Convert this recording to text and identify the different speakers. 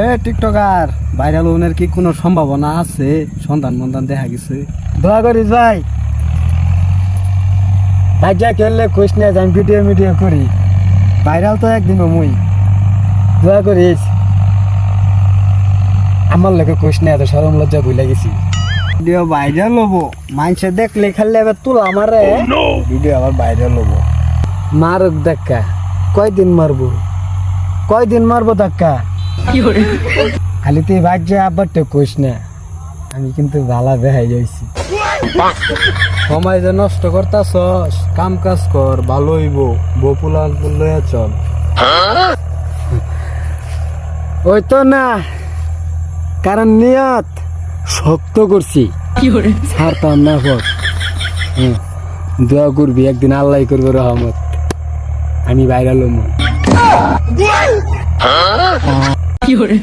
Speaker 1: হে TikToker viral হওয়ার কি কোনো সম্ভাবনা আছে? সন্ধান মন্ধান দেখা গেছে।
Speaker 2: দোয়া করিস ভাই। ভাগ্যা খেললে খুশ না আমি ভিডিও মিডিও করি। ভাইরাল তো একদিনও মুই। দোয়া করিস আমার লোকে খুশ না এত সরম লজ্জা ভুলে গেছি।
Speaker 1: ভিডিও ভাইরাল হব। মানুষে দেখলে খালি এবার তুলা মারে। ভিডিও আবার ভাইরাল হব।
Speaker 2: মারুক ধাক্কা। কয়দিন মারবো? কয়দিন মারবো ধাক্কা? খালি তুই ভাগ্য আবার তো খুশ না। আমি কিন্তু ভালা বেহাই যাইছি
Speaker 1: সময় যে নষ্ট করতাছস কাম কাজ কর ভালো হইব। বপুলা লইয়া চল।
Speaker 2: ওই তো না কারণ নিয়ত শক্ত করছি। ছাড়তাম না পর। দোয়া করবি একদিন আল্লাহ করবে রহমত। আমি বাইরে 有人